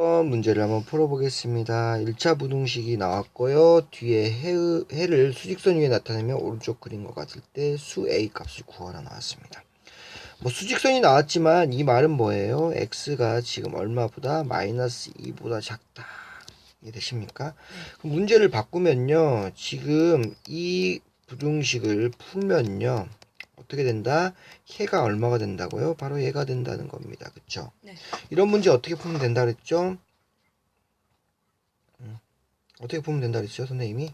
어, 문제를 한번 풀어보겠습니다. 1차 부등식이 나왔고요. 뒤에 해, 해를 수직선 위에 나타내며 오른쪽 그림과 같을 때 수 A 값을 구하라 나왔습니다. 뭐 수직선이 나왔지만 이 말은 뭐예요? x가 지금 얼마보다 마이너스 2보다 작다. 이해되십니까? 문제를 바꾸면요. 지금 이 부등식을 풀면요. 어떻게 된다? 해가 얼마가 된다고요? 바로 얘가 된다는 겁니다. 그쵸? 네. 이런 문제 어떻게 풀면 된다 그랬죠? 음, 어떻게 풀면 된다 그랬죠, 선생님이?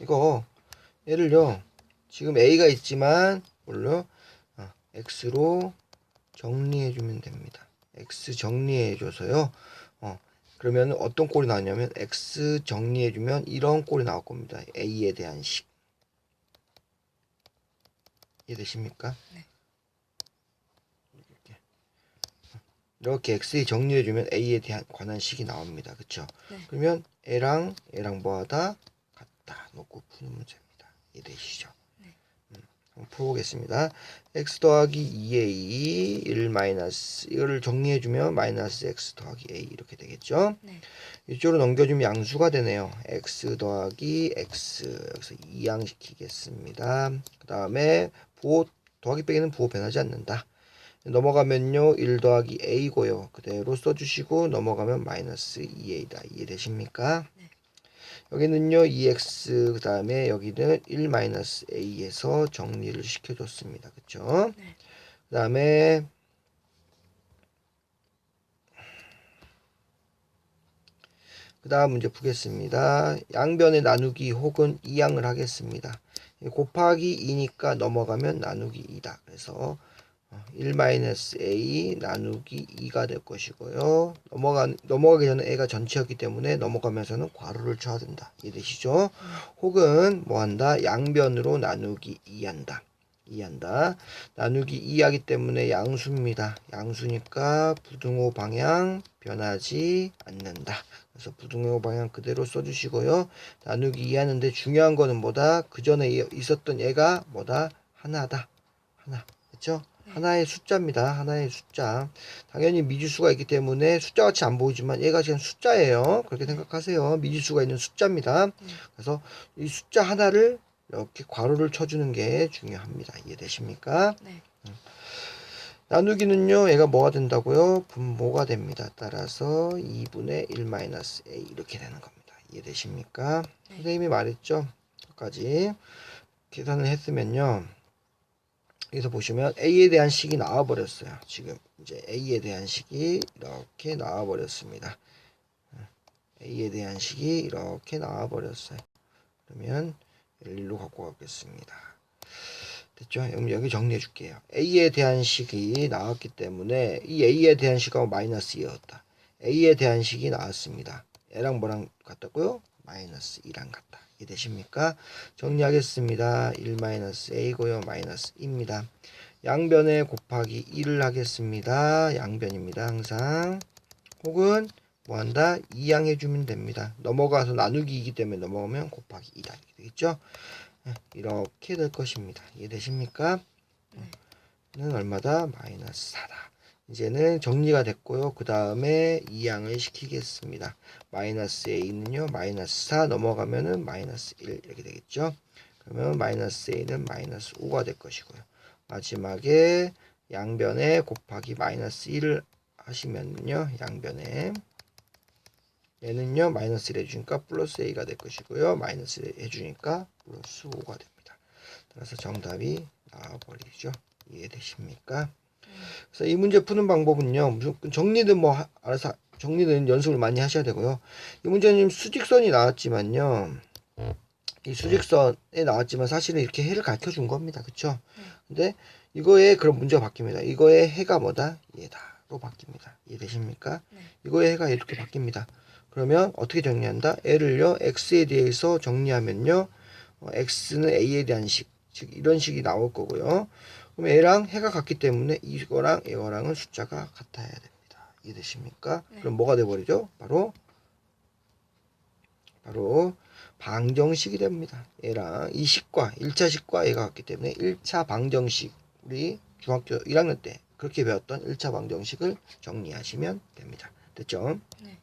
이거 얘를요. 지금 a가 있지만 뭘로? 아, x로 정리해 주면 됩니다. x 정리해 줘서요. 어, 그러면 어떤 꼴이 나왔냐면 x 정리해 주면 이런 꼴이 나올 겁니다. a에 대한 식. 이해되십니까? 네. 이렇게. 이렇게 x에 정리해 주면 a에 대한 관한 식이 나옵니다. 그쵸? 네. 그러면 a랑 a랑 뭐하다? 같다. 놓고 푸는 문제입니다. 이해되시죠? 풀어보겠습니다. x 더하기 2a 1 마이너스 이거를 정리해 주면 마이너스 x 더하기 a 이렇게 되겠죠? 네. 이쪽으로 넘겨주면 양수가 되네요. x 더하기 x 여기서 이항시키겠습니다. 그 다음에 부호 더하기 빼기는 부호 변하지 않는다. 넘어가면요 1 더하기 a고요. 그대로 써주시고 넘어가면 마이너스 2a다. 이해되십니까? 네. 여기는요 2x 그 다음에 여기는 1 마이너스 a에서 정리를 시켜줬습니다. 그쵸? 네. 그 다음에 그 다음 문제 푸겠습니다. 양변의 나누기 혹은 이항을 하겠습니다. 곱하기 2니까 넘어가면 나누기 2다. 그래서 1-a 나누기 2가 될 것이고요. 넘어가, 넘어가기 전에 a가 전체였기 때문에 넘어가면서는 괄호를 쳐야 된다. 이해되시죠? 혹은 뭐 한다? 양변으로 나누기 2한다. 2한다. 나누기 2하기 때문에 양수입니다. 양수니까 부등호 방향 변하지 않는다. 그래서 부등호 방향 그대로 써주시고요. 나누기 2 하는데 중요한 거는 뭐다? 그 전에 있었던 얘가 뭐다? 하나다. 하나. 그렇죠? 네. 하나의 숫자입니다. 하나의 숫자. 당연히 미지수가 있기 때문에 숫자같이 안 보이지만 얘가 지금 숫자예요. 그렇게 생각하세요. 미지수가 있는 숫자입니다. 네. 그래서 이 숫자 하나를 이렇게 괄호를 쳐주는 게 중요합니다. 이해되십니까? 네. 나누기는요, 얘가 뭐가 된다고요? 분모가 됩니다. 따라서 2분의 1-a 이렇게 되는 겁니다. 이해되십니까? 네. 선생님이 말했죠? 여기까지 계산을 했으면요. 여기서 보시면 a에 대한 식이 나와버렸어요. 지금 이제 a에 대한 식이 이렇게 나와버렸습니다. a에 대한 식이 이렇게 나와버렸어요. 그러면 일로 갖고 가겠습니다. 됐죠? 그럼 여기 정리해 줄게요. a에 대한 식이 나왔기 때문에 이 a에 대한 식하고 마이너스 2였다. a에 대한 식이 나왔습니다. 얘랑 뭐랑 같다고요? 마이너스 2랑 같다. 이해되십니까? 정리하겠습니다. 1 마이너스 a고요. 마이너스 2입니다. 양변에 곱하기 1을 하겠습니다. 양변입니다. 항상. 혹은 뭐 한다? 2양 해주면 됩니다. 넘어가서 나누기이기 때문에 넘어가면 곱하기 2다. 이렇게 되겠죠? 네, 이렇게 될 것입니다. 이해되십니까? 네. 는 얼마다? 마이너스 4다. 이제는 정리가 됐고요. 그 다음에 2양을 시키겠습니다. 마이너스 a는요. 마이너스 4 넘어가면은 마이너스 1 이렇게 되겠죠. 그러면 마이너스 a는 마이너스 5가 될 것이고요. 마지막에 양변에 곱하기 마이너스 1을 하시면요. 양변에 얘는요. 마이너스 1 해주니까 플러스 a가 될 것이고요. 마이너스 1 해주니까 플러스 5가 됩니다. 따라서 정답이 나와버리죠. 이해되십니까? 그래서 이 문제 푸는 방법은요. 정리는 뭐 하- 알아서 정리는 연습을 많이 하셔야 되고요. 이 문제는 수직선이 나왔지만요. 이 수직선에 나왔지만 사실은 이렇게 해를 가르쳐 준 겁니다. 그쵸? 네. 근데 이거에 그런 문제가 바뀝니다. 이거의 해가 뭐다? 얘다로 바뀝니다. 이해되십니까? 네. 이거의 해가 이렇게 바뀝니다. 그러면 어떻게 정리한다? 애를요, x에 대해서 정리하면요, 어, x는 a에 대한 식, 즉 이런 식이 나올 거고요. 그럼 얘랑 해가 같기 때문에 이거랑 이거랑은 숫자가 같아야 됩니다. 이해되십니까? 네. 그럼 뭐가 돼버리죠? 바로 바로 방정식이 됩니다. 얘랑 이 식과 1차 식과 얘가 같기 때문에 1차 방정식 우리 중학교 1학년 때 그렇게 배웠던 1차 방정식을 정리하시면 됩니다. 됐죠? 네.